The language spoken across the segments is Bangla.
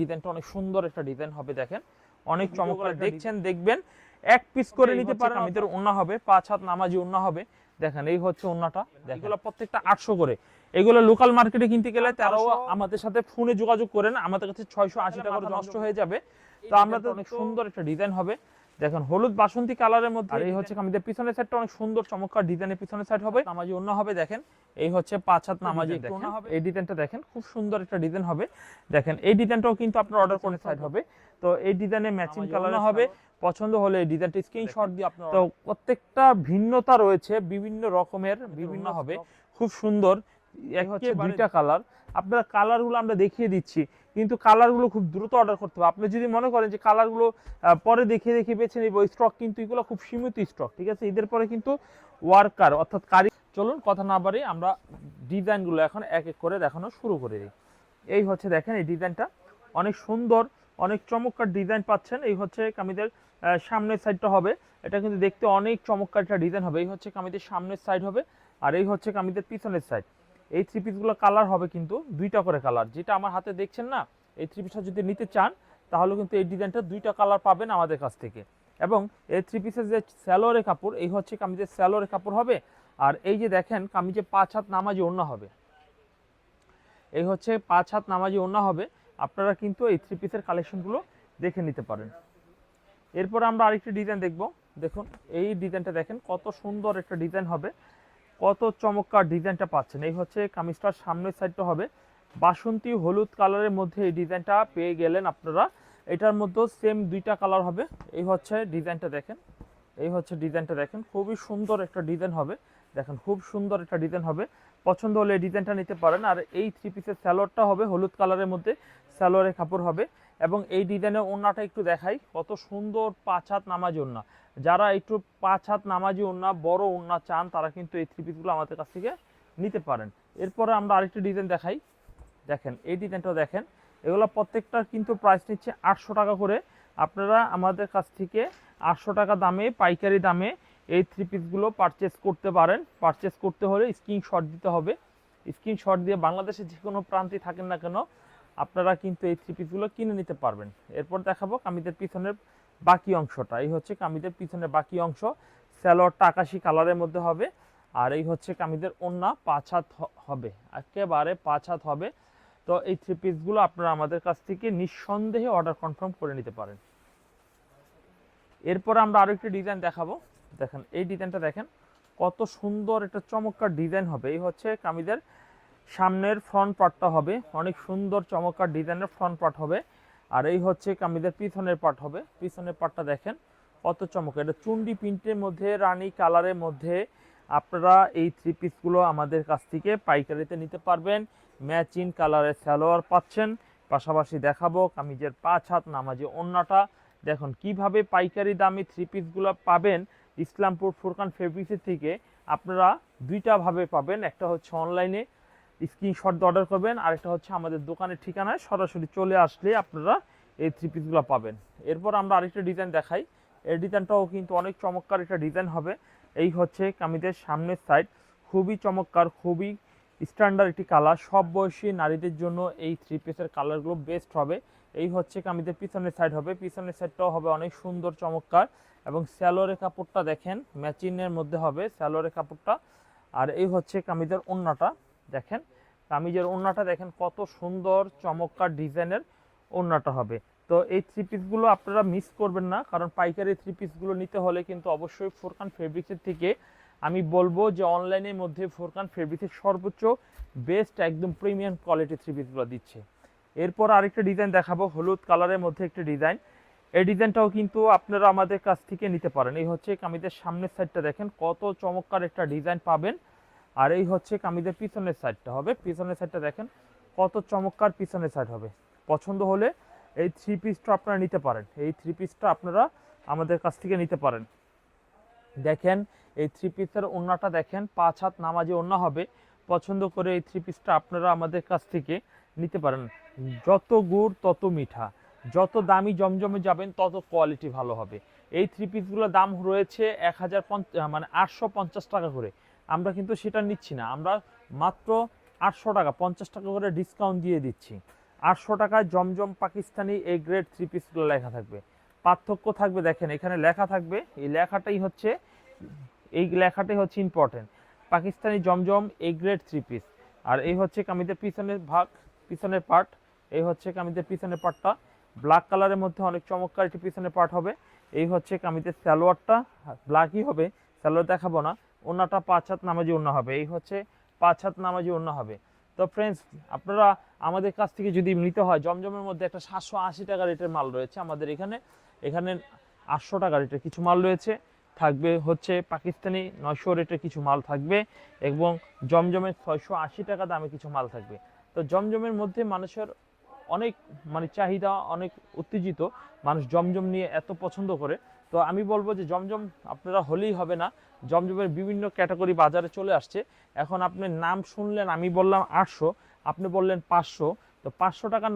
ডিজাইনটা অনেক সুন্দর একটা ডিজাইন হবে দেখেন। অনেক চমৎকার দেখছেন দেখবেন এক পিস করে নিতে পারেন আমাদের ওন্না হবে পাঁচ হাত নামাজি ওন্না হবে। দেখেন এই হচ্ছে ওন্নাটা এগুলো প্রত্যেকটা আটশো করে। এগুলো লোকাল মার্কেটে কিনতে গেলে তারাও আমাদের সাথে ফোনে যোগাযোগ করেন আমাদের কাছে ছয়শো আশি টাকা নষ্ট হয়ে যাবে। তো আমরা তো অনেক সুন্দর। একটা ডিজাইন হবে। দেখেন হলুদ বাসন্তী কালারের মধ্যে আর এই হচ্ছে আমাদের পিছনের সাইডটা অনেক সুন্দর চমৎকার ডিজাইনের পিছনের সাইড হবে। নামাজি অন্য হবে দেখেন। এই হচ্ছে পাঁচ হাত নামাজি দেখেন। এই ডিজাইনটা দেখেন খুব সুন্দর একটা ডিজাইন হবে। দেখেন এই ডিজাইনটাও কিন্তু আপনার অর্ডার করে সাইড হবে। তো এই ডিজাইনে ম্যাচিং কালার হবে। পছন্দ হলে এই ডিজাইনটা স্ক্রিনশট দিয়ে আপনার তো প্রত্যেকটা ভিন্নতা রয়েছে বিভিন্ন রকমের বিভিন্ন হবে। খুব সুন্দর। হচ্ছে দুইটা কালার আপনার কালারগুলো আমরা দেখিয়ে দিচ্ছি কিন্তু কালারগুলো খুব দ্রুত অর্ডার করতে হবে। আপনি যদি মনে করেন যে কালারগুলো পরে বেছে নিব স্টক কিন্তু এগুলো খুব সীমিত স্টক ঠিক আছে? ঈদের পরে কিন্তু ওয়ার্কার অর্থাৎ কারি চলুন কথা না বাড়ি আমরা ডিজাইনগুলো এখন এক এক করে দেখানো শুরু করে দিই। এই হচ্ছে দেখেন এই ডিজাইনটা অনেক সুন্দর অনেক চমৎকার ডিজাইন পাচ্ছেন। এই হচ্ছে কামিদের সামনের সাইডটা হবে। এটা কিন্তু দেখতে অনেক চমৎকার একটা ডিজাইন হবে। এই হচ্ছে কামিদের সামনের সাইড হবে আর এই হচ্ছে কামিদের পিছনের সাইড এই থ্রি পিসগুলো কালার হবে কিন্তু দুইটা করে কালার যেটা আমার হাতে দেখছেন না, এই থ্রি পিসটা যদি নিতে চান, তাহলে কিন্তু এই ডিজাইনটা দুইটা কালার পাবেন আমাদের কাছ থেকে। এবং এই থ্রি পিসের যে স্যালোয়ারের কাপড়, এই হচ্ছে কামিজের স্যালোয়ারের কাপড় হবে, আর এই যে দেখেন কামিজে পাঁচ হাত নামাজি ওড়না হবে। এই হচ্ছে পাঁচ হাত নামাজি ওড়না হবে, আপনারা কিন্তু এই থ্রি পিসের কালেকশনগুলো দেখে নিতে পারেন। এরপর আমরা আরেকটি ডিজাইন দেখব। দেখুন, এই ডিজাইনটা দেখেন কত সুন্দর একটা ডিজাইন হবে। কত চমৎকার ডিজাইনটা পাচ্ছেন। এই হচ্ছে কামিজটার সামনের সাইডটা হবে। বাসন্তী হলুদ কালারের মধ্যে এই ডিজাইনটা পেয়ে গেলেন আপনারা। এটার মধ্যেও সেম দুইটা কালার হবে। এই হচ্ছে ডিজাইনটা দেখেন। এই হচ্ছে ডিজাইনটা দেখেন। খুবই সুন্দর একটা ডিজাইন হবে। দেখেন, খুব সুন্দর একটা ডিজাইন হবে। পছন্দ হলে এই ডিজাইনটা নিতে পারেন। আর এই থ্রি পিসের স্যালোয়ারটা হবে হলুদ কালারের মধ্যে। স্যালোয়ারের কাপড় হবে। এবং এই ডিজাইনের ওড়নাটা একটু দেখাই, কত সুন্দর পাঁচ হাত নামাজি ওড়না। যারা একটু পাঁচ হাত নামাজি ওড়না, বড় ওড়না চান, তারা কিন্তু এই থ্রি পিসগুলো আমাদের কাছ থেকে নিতে পারেন। এরপরে আমরা আরেকটি ডিজাইন দেখাই। দেখেন, এই ডিজাইনটাও দেখেন। এগুলো প্রত্যেকটার কিন্তু প্রাইস নিচ্ছে আটশো টাকা করে। আপনারা আমাদের কাছ থেকে আটশো টাকা দামে, পাইকারি দামে এই থ্রি পিসগুলো পারচেস করতে পারেন। পারচেস করতে হলে স্ক্রিনশট দিতে হবে। স্ক্রিনশট দিয়ে বাংলাদেশের যে কোনো প্রান্তে থাকেন না কেন আপনারা কিন্তু এই থ্রি পিসগুলো কিনে নিতে পারবেন। এরপর দেখাবো কামিদের পিছনের বাকি অংশটা। এই হচ্ছে কামিদের পিছনের বাকি অংশ। স্যালোয়ারটা আকাশি কালারের মধ্যে হবে। আর এই হচ্ছে কামিদের ওন্না, পাঁচ হাত হবে। একেবারে পাঁচ হাত হবে। তো এই থ্রি পিসগুলো আপনারা আমাদের কাছ থেকে নিঃসন্দেহে অর্ডার কনফার্ম করে নিতে পারেন। এরপর আমরা আরও একটি ডিজাইন দেখাবো। দেখেন, এই ডিজাইনটা দেখেন, কত সুন্দর একটা চমৎকার ডিজাইন হবে। এই হচ্ছে কামিদের সামনের ফ্রন্ট পার্টটা হবে। অনেক সুন্দর চমৎকার ডিজাইনের ফ্রন্ট পার্ট হবে। আর এই হচ্ছে কামিদের পিছনের পার্ট হবে। পিছনের পার্টটা দেখেন, কত চমৎকার। এটা চুন্ডি প্রিন্টের মধ্যে, রানি কালারের মধ্যে আপনারা এই থ্রি পিসগুলো আমাদের কাছ থেকে পাইকারিতে নিতে পারবেন। ম্যাচিং কালারের সালোয়ার পাচ্ছেন। পাশাপাশি দেখাবো কামিজের পাঁচ হাত নামাজি অন্যটা দেখুন, কীভাবে পাইকারি দামে থ্রি পিসগুলো পাবেন ইসলামপুর ফুরকান ফেব্রিক্সের থেকে, আপনারা দুইটাভাবে পাবেন। একটা হচ্ছে অনলাইনে স্ক্রিনশট অর্ডার করবেন। আরেকটা হচ্ছে আমাদের দোকানের ঠিকানায় সরাসরি চলে আসলে আপনারা এই থ্রি পিসগুলো পাবেন। এরপর আমরা আরেকটা ডিজাইন দেখাই। এই ডিজাইনটাও কিন্তু অনেক চমৎকার একটা ডিজাইন হবে। এই হচ্ছে কামিজের সামনের সাইড খুবই চমৎকার, খুবই স্ট্যান্ডার্ড একটি কালার সব বয়সী নারীদের জন্য এই থ্রি পিসের কালারগুলো বেস্ট হবে। এই হচ্ছে কামিজের পিছনের সাইড হবে। পিছনের সাইডটাও হবে অনেক সুন্দর, চমৎকার এবং স্যালোয়ারের কাপড়টা দেখেন ম্যাচিংয়ের মধ্যে হবে স্যালোয়ারের কাপড়টা। আর এই হচ্ছে কামিজের ওড়নাটা দেখেন, কামিজের ওড়নাটা দেখেন কত সুন্দর চমৎকার ডিজাইনের ওড়নাটা হবে। তো এই থ্রি পিসগুলো আপনারা মিস করবেন না, কারণ পাইকারি থ্রি পিসগুলো নিতে হলে কিন্তু অবশ্যই ফোরকান ফেব্রিক্সের থেকে আমি বলব যে অনলাইনের মধ্যে ফোরকান ফেব্রিক্সের সর্বোচ্চ বেস্ট একদম প্রিমিয়াম কোয়ালিটি থ্রি পিসগুলো দিচ্ছে। এরপর আরেকটা ডিজাইন দেখাবো, হলুদ কালারের মধ্যে একটা ডিজাইন এই ডিজাইনটাও কিন্তু আপনারা আমাদের কাছ থেকে নিতে পারেন। এই হচ্ছে কামিজের সামনের সাইডটা দেখেন, কত চমৎকার একটা ডিজাইন পাবেন। আর এই হচ্ছে কামিজের পিছনের সাইডটা হবে। পিছনের সাইডটা দেখেন কত চমৎকার পিছনের সাইড হবে। পছন্দ হলে এই থ্রি পিসটা আপনারা নিতে পারেন। এই থ্রি পিসটা আপনারা আমাদের কাছ থেকে নিতে পারেন। দেখেন এই থ্রি পিসের ওড়নাটা দেখেন, পাঁচ হাত নামাজে ওড়না হবে। পছন্দ করে এই থ্রি পিসটা আপনারা আমাদের কাছ থেকে নিতে পারেন। যত গুড় তত মিঠা। যত দামি জমজমে যাবেন, তত কোয়ালিটি ভালো হবে। এই থ্রি পিসগুলোর দাম রয়েছে এক হাজার মানে আটশো পঞ্চাশ টাকা করে। আমরা কিন্তু সেটা নিচ্ছি না। আমরা মাত্র আটশো টাকা, পঞ্চাশ টাকা করে ডিসকাউন্ট দিয়ে দিচ্ছি। আটশো টাকায় Zamzam Pakistani A grade three পিসগুলো লেখা থাকবে। পার্থক্য থাকবে দেখেন, এখানে লেখা থাকবে, এই লেখাটাই হচ্ছে, এই লেখাটাই হচ্ছে important Pakistani Zamzam A grade three piece আর এই হচ্ছে কামিজের পিছনের ভাগ, পিছনের পার্ট এই হচ্ছে কামিজের পিছনের পার্টটা ব্ল্যাক কালারের মধ্যে অনেক চমৎকার একটি পিছনের পার্ট হবে। এই হচ্ছে কামিজের সালোয়ারটা ব্ল্যাকই হবে। সালোয়ার দেখাবো না। ওনাটা পাঁচ হাত নামাজি ওনা হবে। এই হচ্ছে পাঁচ হাত নামাজি ওনা হবে। তো ফ্রেন্ডস আপনারা আমাদের কাছ থেকে যদি নিতে হয়, জমজমের মধ্যে একটা সাতশো আশি টাকা রেটের মাল রয়েছে আমাদের এখানে। এখানে আটশো টাকা রেটের কিছু মাল রয়েছে। থাকবে হচ্ছে পাকিস্তানি নয়শো রেটের কিছু মাল থাকবে এবং জমজমের ছয়শো আশি টাকা দামে কিছু মাল থাকবে। তো জমজমের মধ্যে মানুষের অনেক মানে চাহিদা অনেক উত্তেজিত। মানুষ জমজম নিয়ে এত পছন্দ করে। তো আমি বলব যে জমজম আপনারা হলেই হবে না। জমজমের বিভিন্ন ক্যাটাগরি বাজারে চলে আসছে। এখন আপনি নাম শুনলেন, আমি বললাম আটশো, আপনি বললেন পাঁচশো। তো পাঁচশো টাকার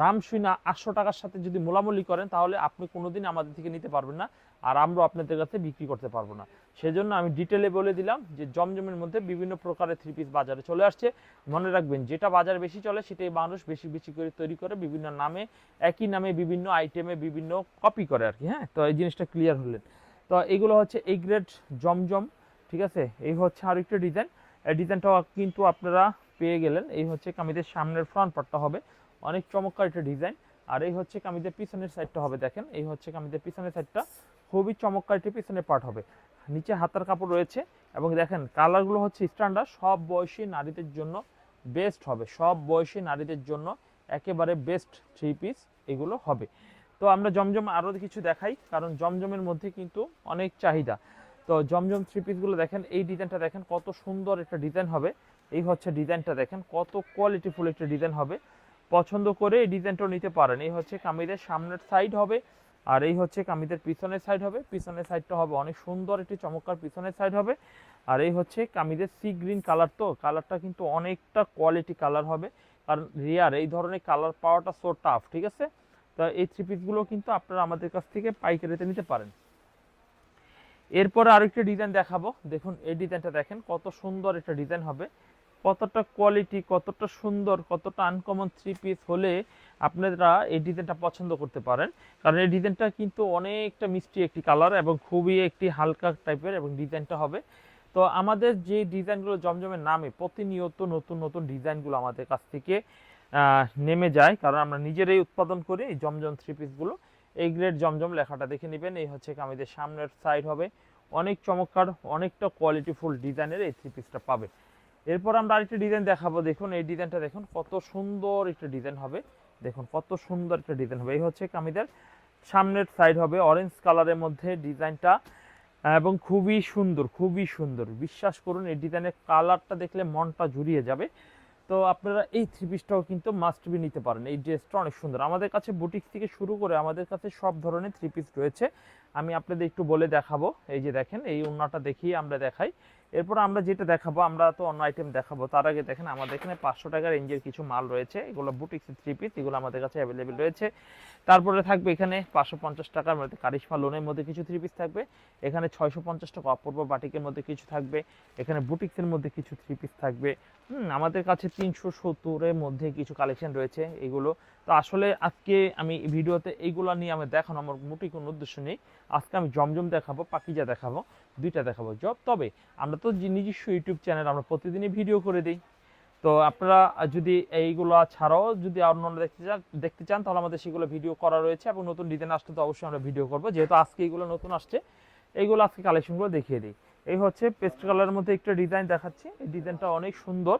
দাম শুই না আটশো টাকার সাথে যদি মোলামুলি করেন, তাহলে আপনি কোনোদিন আমাদের থেকে নিতে পারবেন না। আর আমরা আপনাদের কাছে বিক্রি করতে পারব না। সেজন্য আমি ডিটেলে বলে দিলাম যে জমজমের মধ্যে বিভিন্ন প্রকারের থ্রি পিস বাজারে চলে আসছে। মনে রাখবেন, যেটা বাজার বেশি চলে সেটাই মানুষ বেশি বেশি করে তৈরি করে, বিভিন্ন নামে, একই নামে বিভিন্ন আইটেমে বিভিন্ন কপি করে আর কি হ্যাঁ? তো এই জিনিসটা ক্লিয়ার হলেন। তো এগুলো হচ্ছে এই গ্রেড জমজম, ঠিক আছে? এই হচ্ছে আর একটা ডিজাইন এই ডিজাইনটা কিন্তু আপনারা পেয়ে গেলেন। এই হচ্ছে কামিদের সামনের ফ্রন্ট পার্টটা হবে। অনেক চমৎকার একটা ডিজাইন আর এই হচ্ছে কামিদের পিছনের সাইডটা হবে, দেখেন? এই হচ্ছে কামিদের পিছনের সাইডটা খুবই চমৎকার একটি পিছনের পার্ট হবে। নিচে হাতার কাপড় রয়েছে এবং দেখেন কালারগুলো হচ্ছে স্ট্যান্ডার্ড সব বয়সী নারীদের জন্য বেস্ট হবে। সব বয়সী নারীদের জন্য একেবারে বেস্ট থ্রি পিস এগুলো হবে। তো আমরা জমজম আরও কিছু দেখাই, কারণ জমজমের মধ্যে কিন্তু অনেক চাহিদা। তো জমজম থ্রি পিসগুলো দেখেন, এই ডিজাইনটা দেখেন কত সুন্দর একটা ডিজাইন হবে। এই হচ্ছে ডিজাইনটা দেখেন, কত কোয়ালিটিফুল একটা ডিজাইন হবে। পছন্দ করে এই ডিজাইনটাও নিতে পারেন। এই হচ্ছে কামিদের সামনের সাইড হবে। আর এই হচ্ছে কামিদের পিছনের সাইড হবে। পিছনের সাইডটা হবে, অনেক সুন্দর একটি চমৎকার পিছনের সাইড হবে। আর এই হচ্ছে কামিদের সি গ্রিন কালার তো কালারটা কিন্তু অনেকটা কোয়ালিটি কালার হবে। কারণ রিয়ার এই ধরনের কালার পাওয়াটা সো টাফ ঠিক আছে? তো এই থ্রি পিসগুলো কিন্তু আপনারা আমাদের কাছ থেকে পাইকারিতে নিতে পারেন। এরপরে আরেকটা ডিজাইন দেখাবো। দেখুন, এই ডিজাইনটা দেখেন, কত সুন্দর একটা ডিজাইন হবে। কতটা কোয়ালিটি কতটা সুন্দর, কতটা আনকমন থ্রি পিস হলে আপনারা এই ডিজাইনটা পছন্দ করতে পারেন। কারণ এই ডিজাইনটা কিন্তু অনেকটা মিষ্টি একটি কালার এবং খুবই একটি হালকা টাইপের এবং ডিজাইনটা হবে। তো আমাদের যে ডিজাইনগুলো জমজমের নামে প্রতিনিয়ত নতুন নতুন ডিজাইনগুলো আমাদের কাছ থেকে নেমে যায়। কারণ আমরা নিজেরাই উৎপাদন করি এই জমজম থ্রি পিসগুলো এই গ্রেড জমজম লেখাটা দেখে নেবেন। এই হচ্ছে কামিদের সামনের সাইড হবে। অনেক চমৎকার, অনেকটা কোয়ালিটিফুল ডিজাইনের এই থ্রি পিসটা পাবে এরপর আমরা আরেকটা ডিজাইন দেখাবো। দেখুন, এই ডিজাইনটা দেখুন, কত সুন্দর একটা ডিজাইন হবে। দেখুন, কত সুন্দর একটা ডিজাইন হবে। এই হচ্ছে কামিদের সামনের সাইড হবে অরেঞ্জ কালারের মধ্যে ডিজাইনটা এবং খুবই সুন্দর খুবই সুন্দর। বিশ্বাস করুন, এই ডিজাইনের কালারটা দেখলে মনটা জুড়িয়ে যাবে। তো আপনারা এই থ্রি পিসটাও কিন্তু মাস্ট বি নিতে পারেন। এই ড্রেসটা অনেক সুন্দর। আমাদের কাছে বুটিক থেকে শুরু করে আমাদের কাছে সব ধরনের থ্রি পিস রয়েছে। আমি আপনাদের একটু বলে দেখাবো। এই যে দেখেন, এই ওন্নাটা দেখিয়ে আমরা দেখাই। এরপর আমরা যেটা দেখাবো আমরা তো অন্য আইটেম দেখাবো। তার আগে দেখেন আমাদের এখানে পাঁচশো টাকা রেঞ্জের কিছু মাল রয়েছে। এগুলো বুটিক থ্রি পিস এগুলো আমাদের কাছে অ্যাভেলেবেল রয়েছে। তারপরে থাকবে এখানে পাঁচশো পঞ্চাশ টাকার মধ্যে কারিশমা লোনের মধ্যে কিছু থ্রি পিস থাকবে। এখানে ছয়শো পঞ্চাশ টাকা অপূর্ব বাটিকের মধ্যে কিছু থাকবে। এখানে বুটিক্সের মধ্যে কিছু থ্রি পিস থাকবে। হুম, আমাদের কাছে তিনশো সত্তরের মধ্যে কিছু কালেকশন রয়েছে এগুলো। তো আসলে আজকে আমি ভিডিওতে এইগুলো নিয়ে আমি দেখানো আমার মোটেই কোনো উদ্দেশ্য নেই। আজকে আমি জমজম দেখাবো পাকিজা দেখাবো। দুইটা দেখাবো জব তবে আমরা তো নিজস্ব ইউটিউব চ্যানেল আমরা প্রতিদিনই ভিডিও করে দিই। তো আপনারা যদি এইগুলো ছাড়াও যদি অন্যান্য দেখতে চান দেখতে চান, তাহলে আমাদের সেগুলো ভিডিও করা রয়েছে এবং নতুন ডিজাইন আসলে তো অবশ্যই আমরা ভিডিও করব। যেহেতু আজকে এইগুলো নতুন আসছে, এইগুলো আজকে কালেকশনগুলো দেখিয়ে দিই। এই হচ্ছে পেস্ট কালারের মধ্যে একটা ডিজাইন দেখাচ্ছি। এই ডিজাইনটা অনেক সুন্দর।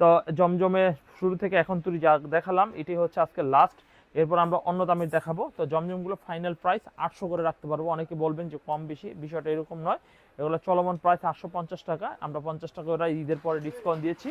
তো জমজমে শুরু থেকে এখন তুই যা দেখালাম এটি হচ্ছে আজকে লাস্ট এরপর আমরা অন্য দামের দেখাবো। তো জমজমগুলো ফাইনাল প্রাইস আটশো করে রাখতে পারব। অনেকে বলবেন যে কম বেশি, বিষয়টা এরকম নয়। এগুলো চলমান প্রাইস আটশো পঞ্চাশ টাকা। আমরা পঞ্চাশ টাকা ওরা ঈদের পরে ডিসকাউন্ট দিয়েছি।